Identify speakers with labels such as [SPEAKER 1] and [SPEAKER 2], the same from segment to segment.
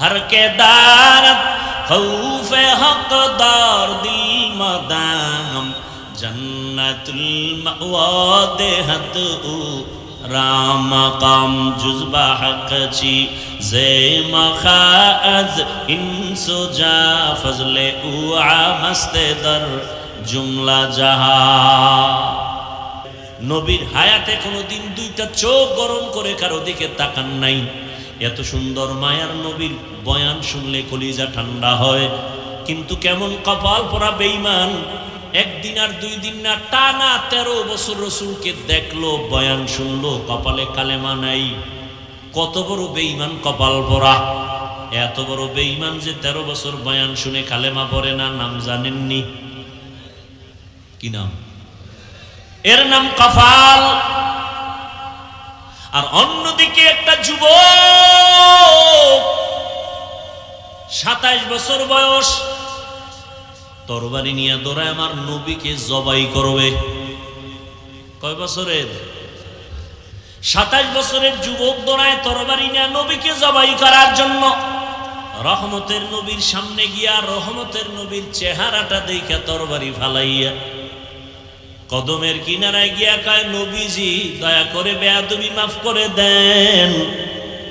[SPEAKER 1] ہر کے دارت خوف حق دار دل مدام جنت المعوا دہت او رام مقام جزب حق چی زی مخاعد انسو جا فضل اوعا مست در جملہ جہاں নবীর হায়াতে কোনোদিন দুইটা চোখ গরম করে কারও দিকে তাকান নাই এত সুন্দর মায়ার নবীর বয়ান শুনলে কলিজা ঠান্ডা হয়। কিন্তু কেমন কপাল পরা বেইমান একদিন আর দুই দিন না, টানা তেরো বছর রসুলকে দেখল, বয়ান শুনলো, কপালে কালেমা নাই। কত বড় বেইমান কপাল পরা এত বড় বেইমান যে তেরো বছর বয়ান শুনে কালেমা পড়ে না, নাম জানেননি। কি নাম? এর নাম কফাল। আর অন্যদিকে একটা যুব সাতাইশ বছর বয়স, তরবারি নিয়ে দৌড়ায় আমার নবীকে জবাই করবে। কয় বছরের? সাতাইশ বছরের যুবক দৌড়ায় তরবারি নিয়ে নবীকে জবাই করার জন্য। রহমতের নবীর সামনে গিয়া রহমতের নবীর চেহারাটা দেখে তরবারি ফালাইয়া কদমের কিনারায় গিয়া কয়, নবীজি, দয়া করে বেয়াদবি মাফ করে দেন।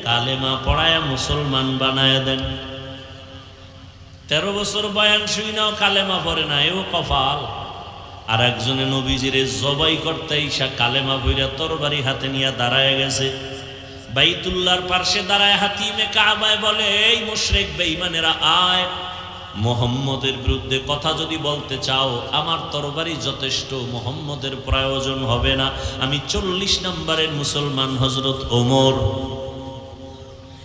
[SPEAKER 1] কালেমা পড়ায় মুসলমান বানায় দেন। তেরো বছর বয়ান শুই নাও, কালেমা পড়ে না, এও কপাল। আর একজনে নবীজিরে জবাই করতে ইসা কালেমা বইরা তরবারি হাতে নিয়ে দাঁড়ায় গেছে। বাইতুল্লার পার্শ্বে দাঁড়ায় হাতিমে কাবায় বলে, এই মুশরেক বেঈমানেরা, আয়। মোহাম্মদের বিরুদ্ধে কথা যদি বলতে চাও, আমার তরবারি যথেষ্ট, মোহাম্মদের প্রয়োজন হবে না। আমি চল্লিশ নম্বরের মুসলমান হজরত ওমর।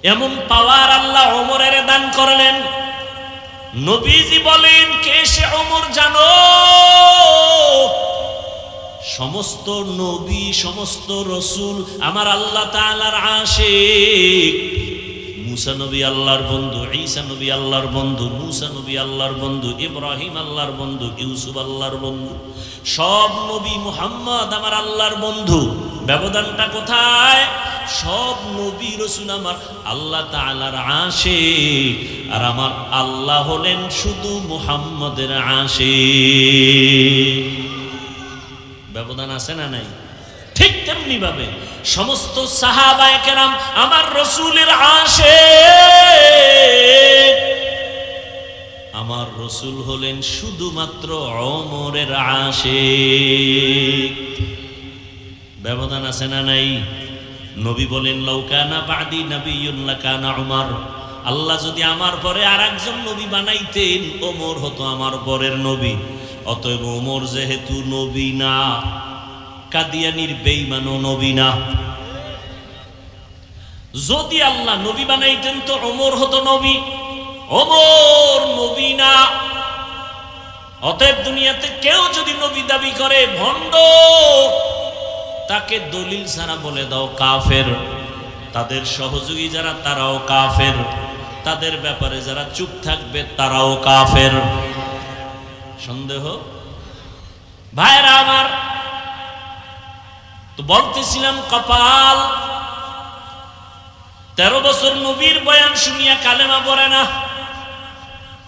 [SPEAKER 1] এমন পাওয়ার আল্লাহ ওমরের দান করলেন। নবীজি বলেন, কে সে ওমর জানো? সমস্ত নবী, সমস্ত রসুল আমার আল্লাহ তালার আশিক। মুসা নবী আল্লাহর বন্ধু, ঈসা নবী আল্লাহর বন্ধু, মুসা নবী আল্লাহর বন্ধু, ইব্রাহিম আল্লাহর বন্ধু, ইউসুফ আল্লাহর বন্ধু, সব নবী মুহাম্মদ আমার আল্লাহর বন্ধু। ব্যবধানটা কোথায়? সব নবী রসুল আমার আল্লাহ তাআলার আশিক। আর আমার আল্লাহ হলেন শুধু মুহাম্মদের আশিক। ব্যবধান আছে না নাই? ঠিক তেমনি ভাবে সমস্ত সাহাবায়ে কেরাম আমার রসুলের আসে আমার রসুল হলেন শুধুমাত্র অমরের আসে ব্যবধান আছে না নাই? নবী বলেন লৌকানা বাদি নবীল্লা কানা উমার। আল্লাহ যদি আমার পরে আর একজন নবী বানাইতেন, ওমর হতো আমার পরের নবী। অতএব ওমর যেহেতু নবী না কাদিয়ানির বেইমানো নবী না। যদি আল্লাহ নবী বানাইতেন তো ওমর হতো নবী। ওমর নবী না। অতএব দুনিয়াতে কেউ যদি নবী দাবি করে, ভণ্ড, তাকে দলিল ছাড়া বলে দাও কাফের। তাদের সহযোগী যারা, তারাও কাফের। তাদের ব্যাপারে যারা চুপ থাকবে, তারাও কাফের। সন্দেহ? ভাইরা আমার তো বলতেছিলাম, কপাল, তেরো বছর নবীর বয়ান শুনিয়া কালেমা পড়ে না,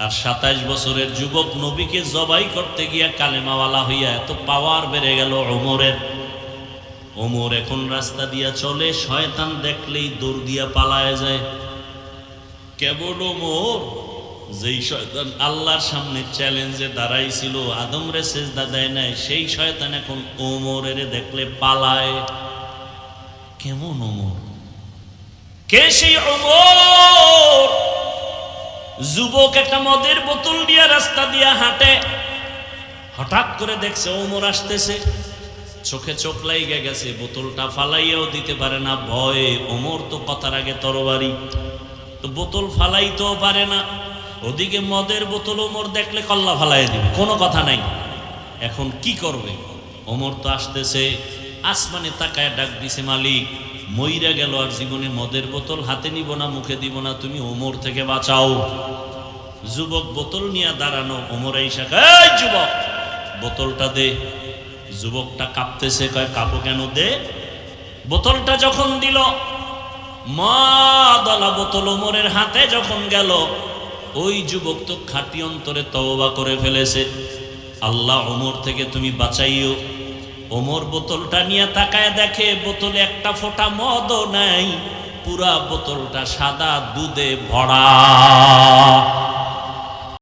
[SPEAKER 1] আর সাতাইশ বছরের যুবক নবীকে জবাই করতে গিয়া কালেমাওয়ালা হইয়া এত পাওয়ার বেড়ে গেল ওমরের। ওমর এখন রাস্তা দিয়া চলে, শয়তান দেখলেই দৌড় দিয়া পালায় যায়। কেবল ওমর যেই শয়তান আল্লাহর সামনে চ্যালেঞ্জে দাঁড়াইছিল আদম রে সেজদা দেয় নাই, সেই শয়তান এখন ওমরের দেখলে পালায়। কেমন ওমর? কে সেই ওমর? যুবক একটা মদের বোতল দিয়া রাস্তা দিয়া হাঁটে। হঠাৎ করে দেখছে ওমর আসতেছে। চোখে চোখ লাইগে গেছে, বোতলটা ফালাইয়াও দিতে পারে না, ভয়ে। ওমর তো কথার আগে তরবারি। তো বোতল ফালাইতেও পারে না। ওদিকে মদের বোতল ওমর দেখলে কল্লা ফালাই দিবে, কোনো কথা নাই। এখন কি করবে? ওমর তো আসতেছে, আসমানে তাকায় ডাক দিছে, মালিক, মইরা গেল আর জীবনে মদের বোতল হাতে নিব না, মুখে দিব না, তুমি ওমর থেকে বাঁচাও। যুবক, বোতল নিয়ে দাঁড়ানো, ওমর এই শাখায় যুবক, বোতলটা দে। যুবকটা কাঁপতেছে, কয়, কাপো কেন দে? বোতলটা যখন দিল মদলা বোতল ওমরের হাতে যখন গেল ওই যুবক তো খাটি অন্তরে তওবা করে ফেলেছে। আল্লাহ ওমর থেকে তুমি বাঁচাইও। ওমর বোতলটা নিয়ে তাকায় দেখে, বোতলে একটা ফোঁটা মদও নাই, পুরা বোতলটা সাদা, দুধে ভরা।